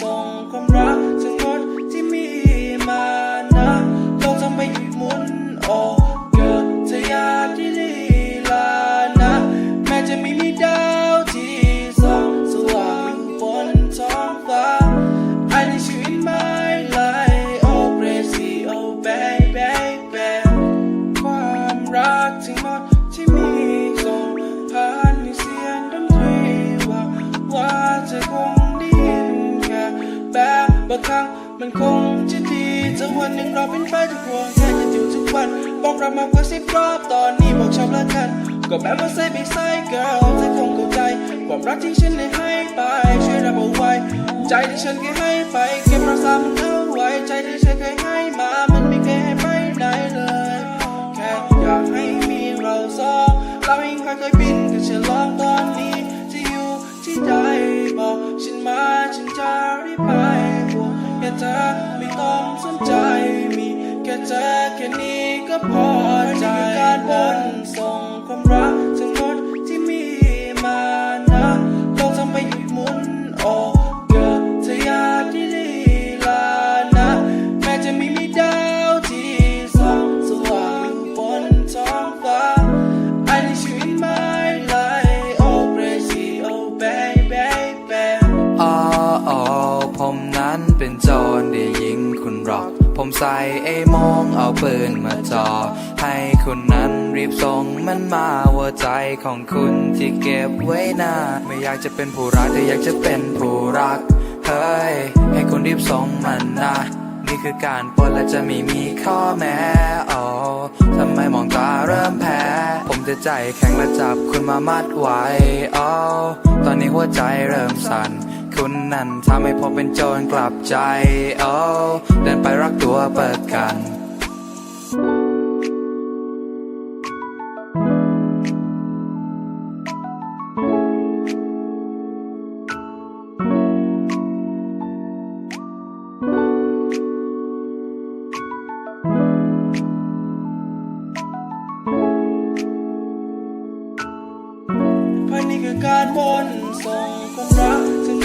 ส่งความรัก บางครั้งมันคงจะดีจะวันหนึ่งเราเป็นแฟนจะห่วงแค่จะอยู่ทุกวันบอกเรามากกว่าสิบรอบตอนนี้บอกชอบแล้วกันก็แบบว่าใส่ไม่ใส่ girl เธอคงเข้าใจ ความรักที่ฉันได้ให้ไปช่วยรับเอาไว้ ใจที่ฉันเคยให้ไป เก็บรักษามันเอาไว้ ใจที่ฉันเคยให้มา เธอแค่นี้ก็พอใจการบนส่งความรักทั้งหมดที่มีมานะโลกทำไมหยุดหมุนโอ้เกิดเธออยาที่ลีลานะ แม้จะไม่มีดาวที่ส่องสว่างบนท้องฟ้า I need you in my life oh crazy oh baby baby อ๋ออ๋อผมนั้นเป็นโจรได้ยิงคุณรอก ผมใส่ไอ้มองเอาปืนมาจ่อให้คุณนั้นรีบส่งมันมาหัวใจของคุณที่เก็บไว้นาไม่อยากจะเป็นผู้รักแต่อยากจะเป็นผู้รักเฮ้ยให้คุณรีบส่งมันนะนี่คือการปล้นและจะไม่มีข้อแม้โอ้ทำไมมองตาเริ่มแพ้ ผมจะใจแข็งและจับคุณมามัดไว้โอ้ตอนนี้หัวใจเริ่มสั่น คุณนั่นทำให้ผมเป็นโจรกลับใจโอ้เดินไปรักตัวเปิดกันนี่คือการบนส่งความรัก